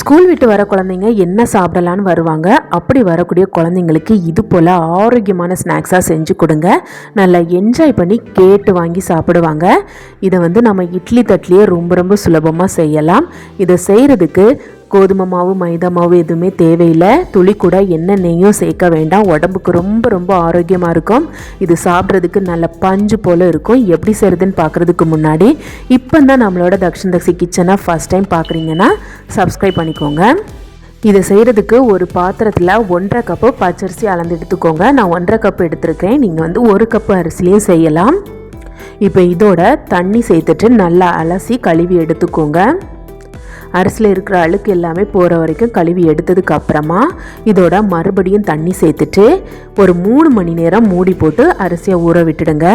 School விட்டு வர குழந்தைங்க என்ன சாப்பிடலான்னு வருவாங்க? அப்படி வரக்கூடிய குழந்தைங்களுக்கு இது போல் ஆரோக்கியமான ஸ்நாக்ஸாக செஞ்சு கொடுங்க. நல்லா என்ஜாய் பண்ணி கேட்டு வாங்கி சாப்பிடுவாங்க. இதை வந்து நம்ம இட்லி தட்டிலேயே ரொம்ப ரொம்ப சுலபமாக செய்யலாம். இதை செய்கிறதுக்கு கோதுமை மாவு மைதா மாவு எதுவுமே தேவையில்லை. துளி கூட எண்ணெய் நெய்யும் சேர்க்க வேண்டாம். உடம்புக்கு ரொம்ப ரொம்ப ஆரோக்கியமாக இருக்கும். இது சாப்பிட்றதுக்கு நல்ல பஞ்சு போல் இருக்கும். எப்படி செய்கிறதுன்னு பார்க்குறதுக்கு முன்னாடி இப்போ தான் நம்மளோட தக்ஷன் தக்ஷி கிச்சனை ஃபஸ்ட் டைம் பார்க்குறீங்கன்னா சப்ஸ்கிரைப் பண்ணிக்கோங்க. இதை செய்கிறதுக்கு ஒரு பாத்திரத்தில் ஒன்றரை கப்பு பச்சரிசி அளந்து எடுத்துக்கோங்க. நான் ஒன்றரை கப்பு எடுத்திருக்கேன். நீங்கள் வந்து ஒரு கப்பு அரிசிலையும் செய்யலாம். இப்போ இதோட தண்ணி சேர்த்துட்டு நல்லா அலசி கழுவி எடுத்துக்கோங்க. அரிசியில் இருக்கிற அழுக்கு எல்லாமே போகிற வரைக்கும் கழுவி எடுத்ததுக்கு அப்புறமா இதோட மறுபடியும் தண்ணி சேர்த்துட்டு ஒரு மூணு மணி நேரம் மூடி போட்டு அரிசியை ஊற விட்டுடுங்க.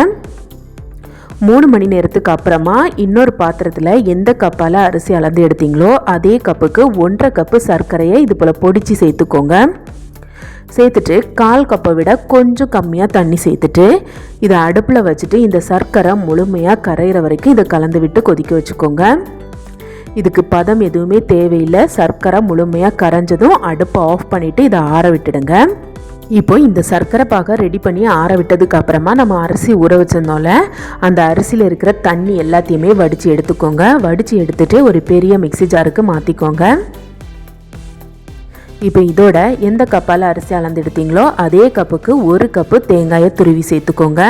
மூணு மணி நேரத்துக்கு அப்புறமா இன்னொரு பாத்திரத்தில் எந்த கப்பால் அரிசி அளந்து எடுத்தீங்களோ அதே கப்புக்கு ஒன்றரை கப்பு சர்க்கரையை இது போல் பொடிச்சு சேர்த்துக்கோங்க. சேர்த்துட்டு கால் கப்பை விட கொஞ்சம் கம்மியாக தண்ணி சேர்த்துட்டு இதை அடுப்பில் வச்சுட்டு இந்த சர்க்கரை முழுமையாக கரையிற வரைக்கும் இதை கலந்து விட்டு கொதிக்க வச்சுக்கோங்க. இதுக்கு பதம் எதுவுமே தேவையில்லை. சர்க்கரை முழுமையாக கரைஞ்சதும் அடுப்பை ஆஃப் பண்ணிவிட்டு இதை ஆற விட்டுடுங்க. இப்போ இந்த சர்க்கரை பாகை ரெடி பண்ணி ஆற விட்டதுக்கு அப்புறமா நம்ம அரிசி ஊற வச்சிருந்தோம்ல அந்த அரிசியில் இருக்கிற தண்ணி எல்லாத்தையுமே வடித்து எடுத்துக்கோங்க. வடித்து எடுத்துட்டு ஒரு பெரிய மிக்சி ஜாருக்கு மாற்றிக்கோங்க இப்போ இதோட எந்த கப்பால் அரிசி அளந்து எடுத்தீங்களோ அதே கப்புக்கு ஒரு கப்பு தேங்காயை துருவி சேர்த்துக்கோங்க.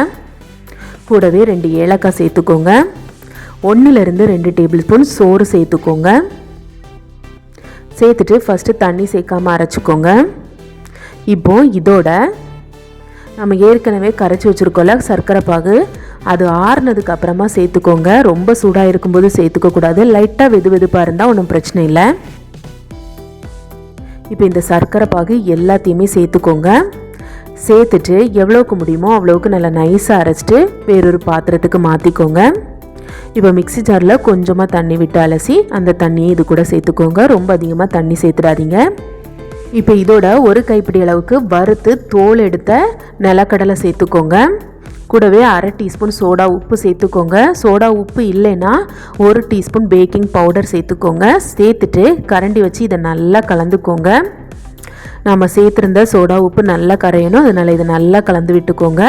கூடவே ரெண்டு ஏலக்காய் சேர்த்துக்கோங்க. ஒன்றுலேருந்து ரெண்டு டேபிள் ஸ்பூன் சோறு சேர்த்துக்கோங்க. சேர்த்துட்டு ஃபஸ்ட்டு தண்ணி சேர்க்காமல் அரைச்சிக்கோங்க. இப்போது இதோட நம்ம ஏற்கனவே கரைச்சி வச்சுருக்கோம்ல சர்க்கரை பாகு. அது ஆறுனதுக்கு அப்புறமா சேர்த்துக்கோங்க. ரொம்ப சூடாக இருக்கும்போது சேர்த்துக்க கூடாது. லைட்டாக வெது வெதுப்பாக இருந்தால் ஒன்றும் பிரச்சனை இல்லை. இப்போ இந்த சர்க்கரை பாகு எல்லாத்தையுமே சேர்த்துக்கோங்க. சேர்த்துட்டு எவ்வளோக்கு முடியுமோ அவ்வளோக்கு நல்லா நைஸாக அரைச்சிட்டு வேறொரு பாத்திரத்துக்கு மாற்றிக்கோங்க இப்போ மிக்சி ஜாரில் கொஞ்சமாக தண்ணி விட்டு அலசி அந்த தண்ணியை இது கூட சேர்த்துக்கோங்க. ரொம்ப அதிகமாக தண்ணி சேர்த்துடாதீங்க. இப்போ இதோட ஒரு கைப்பிடி அளவுக்கு வறுத்து தோல் எடுத்த நிலக்கடலை சேர்த்துக்கோங்க. கூடவே அரை டீஸ்பூன் சோடா உப்பு சேர்த்துக்கோங்க. சோடா உப்பு இல்லைன்னா ஒரு டீஸ்பூன் பேக்கிங் பவுடர் சேர்த்துக்கோங்க. சேர்த்துட்டு கரண்டி வச்சு இதை நல்லா கலந்துக்கோங்க. நம்ம சேர்த்துருந்த சோடா உப்பு நல்லா கரையணும். அதனால் இதை நல்லா கலந்து விட்டுக்கோங்க.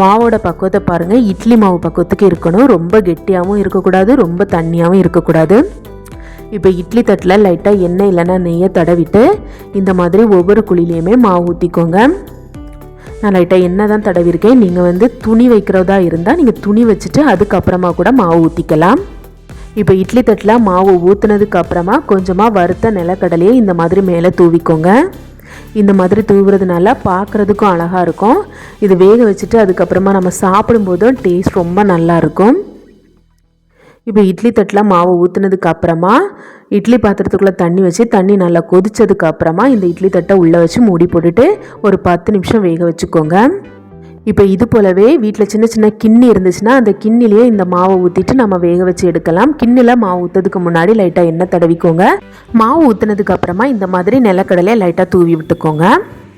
மாவோட பக்குவத்தை பாருங்கள் இட்லி மாவு பக்குவத்துக்கு இருக்கணும். ரொம்ப கெட்டியாகவும் இருக்கக்கூடாது. ரொம்ப தண்ணியாகவும் இருக்கக்கூடாது. இப்போ இட்லி தட்டில் லைட்டாக எண்ணெய் இல்லைன்னா நெய்யை தடவிட்டு இந்த மாதிரி ஒவ்வொரு குழிலையுமே மாவு ஊற்றிக்கோங்க நான் லைட்டாக எண்ணெய் தான் தடவிருக்கேன் நீங்கள் வந்து துணி வைக்கிறதா இருந்தால் நீங்கள் துணி வச்சுட்டு அதுக்கப்புறமா கூட மாவு ஊற்றிக்கலாம் இப்போ இட்லி தட்டில் மாவு ஊற்றுனதுக்கு அப்புறமா கொஞ்சமாக வறுத்த நிலக்கடலையை இந்த மாதிரி மேலே தூவிக்கோங்க. இந்த மாதிரி தூவுறதுனால பார்க்குறதுக்கும் அழகாக இருக்கும். இது வேக வச்சுட்டு அதுக்கப்புறமா நம்ம சாப்பிடும்போதும் டேஸ்ட் ரொம்ப நல்லாயிருக்கும் இப்போ இட்லி தட்டில் மாவு ஊற்றுனதுக்கு அப்புறமா இட்லி பாத்திரத்துக்குள்ளே தண்ணி வச்சு தண்ணி நல்லா கொதித்ததுக்கு அப்புறமா இந்த இட்லி தட்டை உள்ளே வச்சு மூடி போட்டுட்டு ஒரு பத்து நிமிஷம் வேக வச்சுக்கோங்க. இப்போ இது போலவே வீட்டில் சின்ன சின்ன கிண்ணி இருந்துச்சுன்னா அந்த கிண்ணிலேயே இந்த மாவை ஊற்றிட்டு நம்ம வேக வச்சு எடுக்கலாம். கிண்ணில் மாவு ஊற்றுறதுக்கு முன்னாடி லைட்டாக எண்ணெய் தடவிக்கோங்க. மாவு ஊற்றுனதுக்கு அப்புறமா இந்த மாதிரி நிலக்கடலையை லைட்டாக தூவி விட்டுக்கோங்க.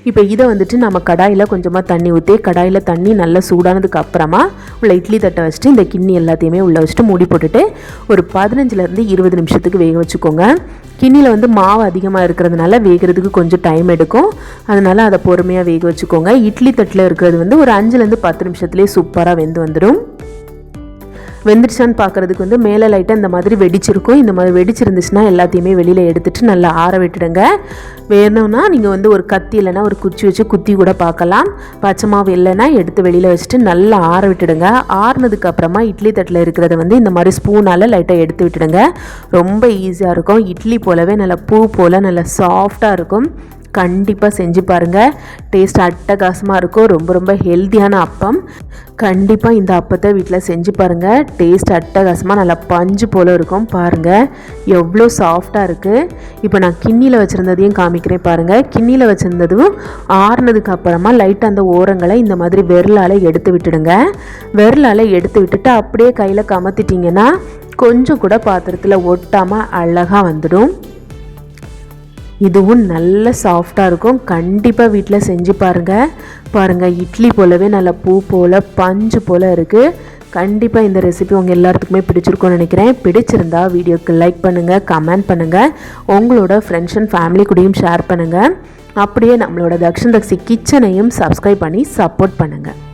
இப்போ இதை வந்துட்டு நம்ம கடாயில் கொஞ்சமாக தண்ணி ஊற்றி கடாயில் தண்ணி நல்லா சூடானதுக்கு அப்புறமா உள்ள இட்லி தட்டை வச்சுட்டு இந்த கிண்ணி எல்லாத்தையுமே உள்ளே வச்சுட்டு மூடி போட்டுட்டு ஒரு பதினஞ்சுலேருந்து இருபது நிமிஷத்துக்கு வேக வச்சுக்கோங்க. கிண்ணியில் வந்து மாவு அதிகமாக இருக்கிறதுனால வேகிறதுக்கு கொஞ்சம் டைம் எடுக்கும். அதனால் அதை பொறுமையாக வேக வச்சுக்கோங்க. இட்லி தட்டில் இருக்கிறது வந்து ஒரு அஞ்சுலேருந்து பத்து நிமிஷத்துலேயே சூப்பராக வெந்து வந்துடும் வெந்துருச்சான்னு பார்க்குறதுக்கு வந்து மேலே லைட்டாக இந்த மாதிரி வெடிச்சிருக்கும். இந்த மாதிரி வெடிச்சிருந்துச்சுன்னா எல்லாத்தையுமே வெளியில் எடுத்துகிட்டு நல்லா ஆற விட்டுடுங்க. வேணும்னா நீங்கள் வந்து ஒரு கத்தி இல்லைன்னா ஒரு குச்சி வச்சு குத்தி கூட பார்க்கலாம். பச்சை மாவு இல்லைன்னா எடுத்து வெளியில் வச்சுட்டு நல்லா ஆற விட்டுடுங்க. ஆறுனதுக்கு அப்புறமா இட்லி தட்டில் இருக்கிறத வந்து இந்த மாதிரி ஸ்பூனால் லைட்டாக எடுத்து விட்டுடுங்க. ரொம்ப ஈஸியாக இருக்கும். இட்லி போலவே நல்லா பூ போல் நல்லா சாஃப்டாக இருக்கும். கண்டிப்பாக செஞ்சு பாருங்கள் டேஸ்ட் அட்டகாசமாக இருக்கும். ரொம்ப ரொம்ப ஹெல்த்தியான அப்பம். கண்டிப்பாக இந்த அப்பத்தை வீட்டில் செஞ்சு பாருங்கள் டேஸ்ட் அட்டகாசமாக நல்லா பஞ்சு போல் இருக்கும். பாருங்கள் எவ்வளோ சாஃப்டாக இருக்குது இப்போ நான் கிண்ணியில் வச்சுருந்ததையும் காமிக்கிறேன் பாருங்கள் கிண்ணியில் வச்சுருந்ததும் ஆறுனதுக்கு அப்புறமா லைட்டாக அந்த ஓரங்களை இந்த மாதிரி விரலால் எடுத்து விட்டுடுங்க. விரலால் எடுத்து விட்டுட்டு அப்படியே கையில் கமத்திட்டிங்கன்னா கொஞ்சம் கூட பாத்திரத்தில் ஒட்டாமல் அழகாக வந்துடும். இதுவும் நல்ல சாஃப்டாக இருக்கும். கண்டிப்பாக வீட்டில் செஞ்சு பாருங்கள் பாருங்கள் இட்லி போலவே நல்ல பூ போல் பஞ்சு போல் இருக்குது கண்டிப்பாக இந்த ரெசிபி உங்கள் எல்லாத்துக்குமே பிடிச்சிருக்கும்னு நினைக்கிறேன். பிடிச்சிருந்தா வீடியோக்கு லைக் பண்ணுங்கள் கமெண்ட் பண்ணுங்கள் உங்களோட ஃப்ரெண்ட்ஸ் அண்ட் ஃபேமிலி கூடயும் ஷேர் பண்ணுங்கள் அப்படியே நம்மளோட தக்ஷன் தக்ஷி கிச்சனையும் சப்ஸ்கிரைப் பண்ணி சப்போர்ட் பண்ணுங்கள்